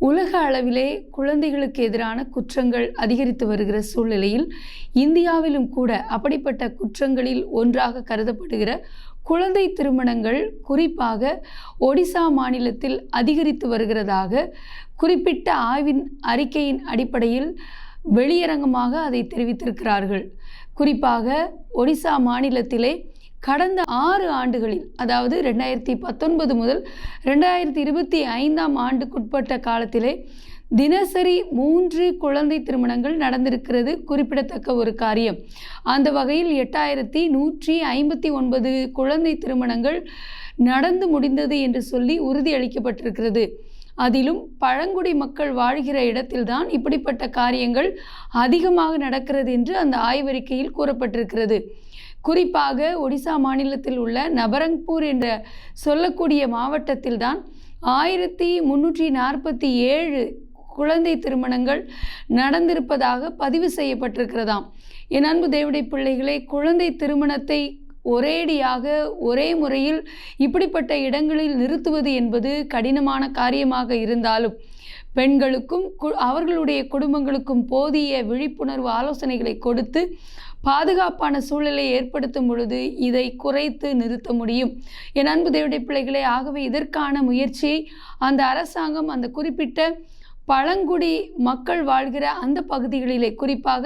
உலக அளவிலே குழந்தைகளுக்கு எதிரான குற்றங்கள் அதிகரித்து வருகிற சூழ்நிலையில் இந்தியாவிலும் கூட அப்படிப்பட்ட குற்றங்களில் ஒன்றாக கருதப்படுகிற குழந்தை திருமணங்கள் குறிப்பாக ஒடிசா மாநிலத்தில் அதிகரித்து வருகிறதாக குறிப்பிட்ட ஆய்வின் அறிக்கையின் அடிப்படையில் வெளியரங்கமாக அதை தெரிவித்திருக்கிறார்கள். குறிப்பாக ஒடிசா மாநிலத்திலே கடந்த ஆறு ஆண்டுகளில் அதாவது ரெண்டாயிரத்தி பத்தொன்பது முதல் ரெண்டாயிரத்தி இருபத்தி ஐந்தாம் ஆண்டுக்குட்பட்ட காலத்திலே தினசரி மூன்று குழந்தை திருமணங்கள் நடந்திருக்கிறது. குறிப்பிடத்தக்க ஒரு காரியம். அந்த வகையில் எட்டாயிரத்தி நூற்றி ஐம்பத்தி ஒன்பது குழந்தை திருமணங்கள் நடந்து முடிந்தது என்று சொல்லி உறுதியளிக்கப்பட்டிருக்கிறது அதிலும் பழங்குடி மக்கள் வாழ்கிற இடத்தில்தான் இப்படிப்பட்ட காரியங்கள் அதிகமாக நடக்கிறது என்று அந்த ஆய்வறிக்கையில் கூறப்பட்டிருக்கிறது. குறிப்பாக ஒடிசா மாநிலத்தில் உள்ள நபரங்பூர் என்ற சொல்லக்கூடிய மாவட்டத்தில்தான் ஆயிரத்தி முன்னூற்றி நாற்பத்தி ஏழு குழந்தை திருமணங்கள் நடந்திருப்பதாக பதிவு செய்யப்பட்டிருக்கிறதாம். என் அன்பு தேவடைய பிள்ளைகளே குழந்தை திருமணத்தை ஒரேடியாக ஒரே முறையில் இப்படிப்பட்ட இடங்களில் நிறுத்துவது என்பது கடினமான காரியமாக இருந்தாலும் பெண்களுக்கும் கு- அவர்களுடைய குடும்பங்களுக்கும் போதிய விழிப்புணர்வு ஆலோசனைகளை கொடுத்து பாதுகாப்பான சூழலை ஏற்படுத்தும் பொழுது இதை குறைத்து நிறுத்த முடியும். என் அன்பு தேவடைய பிள்ளைகளே ஆகவே இதற்கான முயற்சியை அந்த அரசாங்கம் அந்த குறிப்பிட்ட பழங்குடி மக்கள் வாழ்கிற அந்த பகுதிகளிலே குறிப்பாக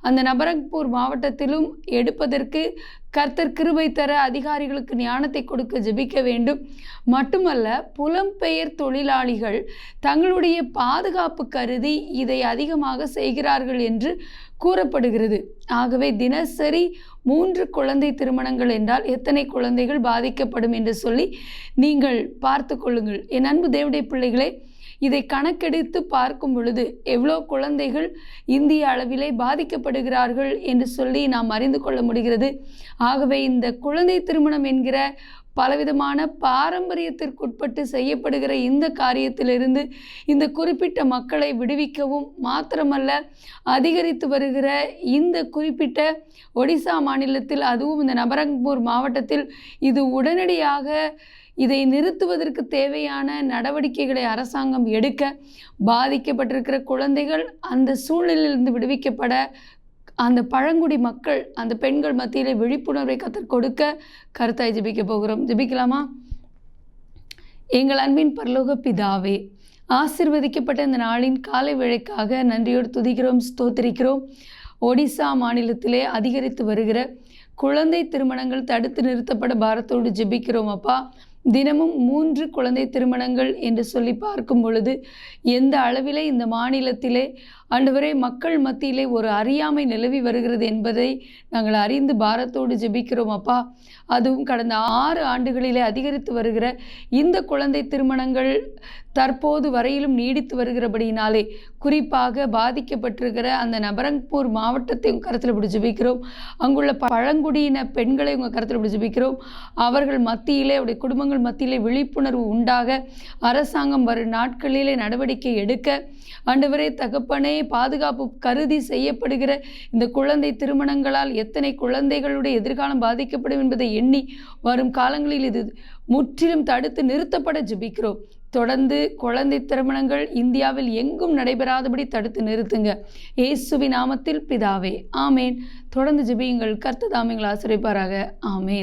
அந்த நபரங்பூர் மாவட்டத்திலும் எடுப்பதற்கு கர்த்தர் கிருபை தர அதிகாரிகளுக்கு ஞானத்தை கொடுக்க ஜெபிக்க வேண்டும். மட்டுமல்ல புலம்பெயர் தொழிலாளிகள் தங்களுடைய பாதுகாப்பு கருதி இதை அதிகமாக செய்கிறார்கள் என்று கூறப்படுகிறது. ஆகவே தினசரி மூன்று குழந்தை திருமணங்கள் என்றால் எத்தனை குழந்தைகள் பாதிக்கப்படும் என்று சொல்லி நீங்கள் பார்த்து கொள்ளுங்கள். என் அன்பு தேவடைய பிள்ளைகளே இதை கணக்கெடுத்து பார்க்கும் பொழுது எவ்வளோ குழந்தைகள் இந்திய அளவிலே பாதிக்கப்படுகிறார்கள் என்று சொல்லி நாம் அறிந்து கொள்ள முடிகிறது. ஆகவே இந்த குழந்தை திருமணம் என்கிற பலவிதமான பாரம்பரியத்திற்குட்பட்டு செய்யப்படுகிற இந்த காரியத்திலிருந்து இந்த குறிப்பிட்ட மக்களை விடுவிக்கவும் மாத்திரமல்ல அதிகரித்து வருகிற இந்த குறிப்பிட்ட ஒடிசா மாநிலத்தில் அதுவும் இந்த நபரங்பூர் மாவட்டத்தில் இது உடனடியாக இதை நிறுத்துவதற்கு தேவையான நடவடிக்கைகளை அரசாங்கம் எடுக்க பாதிக்கப்பட்டிருக்கிற குழந்தைகள் அந்த சூழ்நிலையிலிருந்து விடுவிக்கப்பட அந்த பழங்குடி மக்கள் அந்த பெண்கள் மத்தியில் விழிப்புணர்வை கத்தர் கொடுக்க கருத்தாய் ஜெபிக்க போகிறோம். ஜெபிக்கலாமா? எங்கள் அன்பின் பரலோக பிதாவே ஆசிர்வதிக்கப்பட்ட இந்த நாளின் காலை வேளைக்காக நன்றியோடு துதிக்கிறோம் ஸ்தோத்திரிக்கிறோம். ஒடிசா மாநிலத்திலே அதிகரித்து வருகிற குழந்தை திருமணங்கள் தடுத்து நிறுத்தப்பட பாரத்தோடு ஜெபிக்கிறோம் அப்பா. தினமும் மூன்று குழந்தை திருமணங்கள் என்று சொல்லி பார்க்கும் பொழுது எந்த அளவிலே இந்த மாநிலத்திலே ஆண்டவரே மக்கள் மத்தியிலே ஒரு அறியாமை நிலவி வருகிறது என்பதை நாங்கள் அறிந்து பாரத்தோடு ஜெபிக்கிறோம் அப்பா. அதுவும் கடந்த ஆறு ஆண்டுகளிலே அதிகரித்து வருகிற இந்த குழந்தை திருமணங்கள் தற்போது வரையிலும் நீடித்து வருகிறபடியினாலே குறிப்பாக பாதிக்கப்பட்டிருக்கிற அந்த நபரங்பூர் மாவட்டத்தை உங்கள் கருத்தில் பிடிச்சி வைக்கிறோம் அங்குள்ள பழங்குடியின பெண்களை உங்கள் கருத்தில் பிடிச்சி வைக்கிறோம் அவர்கள் மத்தியிலே அவருடைய குடும்பங்கள் மத்தியிலே விழிப்புணர்வு உண்டாக அரசாங்கம் வரும் நாட்களிலே நடவடிக்கை எடுக்க ஆண்டவரே தகப்பனே பாதுகாப்பு கருதி செய்யப்படுகிற இந்த குழந்தை திருமணங்களால் எத்தனை குழந்தைகளுடைய எதிர்காலம் பாதிக்கப்படும் என்பதை எண்ணி வரும் காலங்களில் இது முற்றிலும் தடுத்து நிறுத்தப்பட ஜெபிக்கிறோம். தொடர்ந்து குழந்தை திருமணங்கள் இந்தியாவில் எங்கும் நடைபெறாதபடி தடுத்து நிறுத்துங்க. இயேசுவின் நாமத்தில் பிதாவே ஆமேன். தொடர்ந்து ஜிபியுங்கள். கர்த்ததாமிங்கள் ஆசிரியப்பாராக ஆமேன்.